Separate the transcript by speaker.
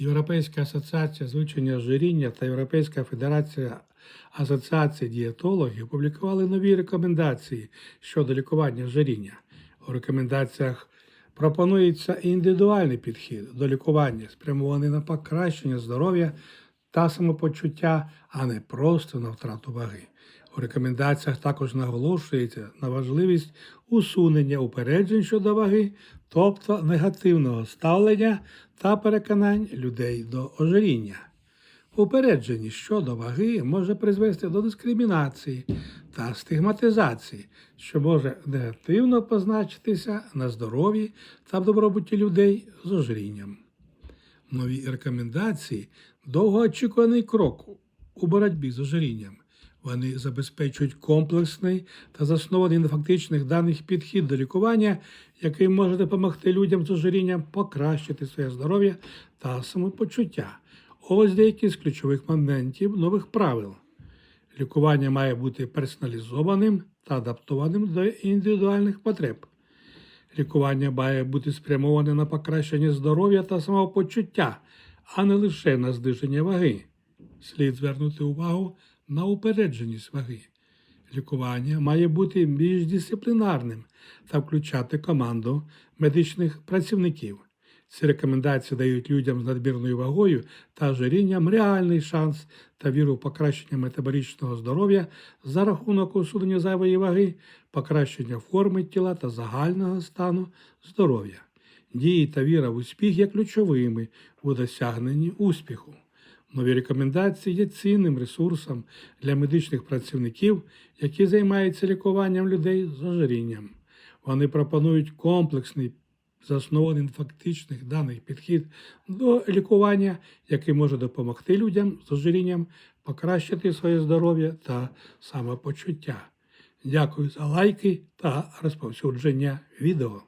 Speaker 1: Європейська асоціація звичення ожиріння та Європейська федерація асоціації дієтологів опублікували нові рекомендації щодо лікування ожиріння. У рекомендаціях пропонується індивідуальний підхід до лікування, спрямований на покращення здоров'я та самопочуття, а не просто на втрату ваги. У рекомендаціях також наголошується на важливість усунення упереджень щодо ваги, тобто негативного ставлення та переконань людей до ожиріння. Упередження щодо ваги може призвести до дискримінації та стигматизації, що може негативно позначитися на здоров'ї та добробуті людей з ожирінням. Нові рекомендації довгоочікуваний крок у боротьбі з ожирінням. Вони забезпечують комплексний та заснований на фактичних даних підхід до лікування, який може допомогти людям з ожирінням покращити своє здоров'я та самопочуття. Ось деякі з ключових моментів нових правил. Лікування має бути персоналізованим та адаптованим до індивідуальних потреб. Лікування має бути спрямоване на покращення здоров'я та самопочуття, а не лише на зниження ваги. Слід звернути увагу на упередженість ваги. Лікування має бути міждисциплінарним та включати команду медичних працівників. Ці рекомендації дають людям з надмірною вагою та ожирінням реальний шанс та віру в покращення метаболічного здоров'я за рахунок усунення зайвої ваги, покращення форми тіла та загального стану здоров'я. Дії та віра в успіх є ключовими у досягненні успіху. Нові рекомендації є цінним ресурсом для медичних працівників, які займаються лікуванням людей з ожирінням. Вони пропонують комплексний, заснований на фактичних даних підхід до лікування, який може допомогти людям з ожирінням покращити своє здоров'я та самопочуття. Дякую за лайки та розповсюдження відео.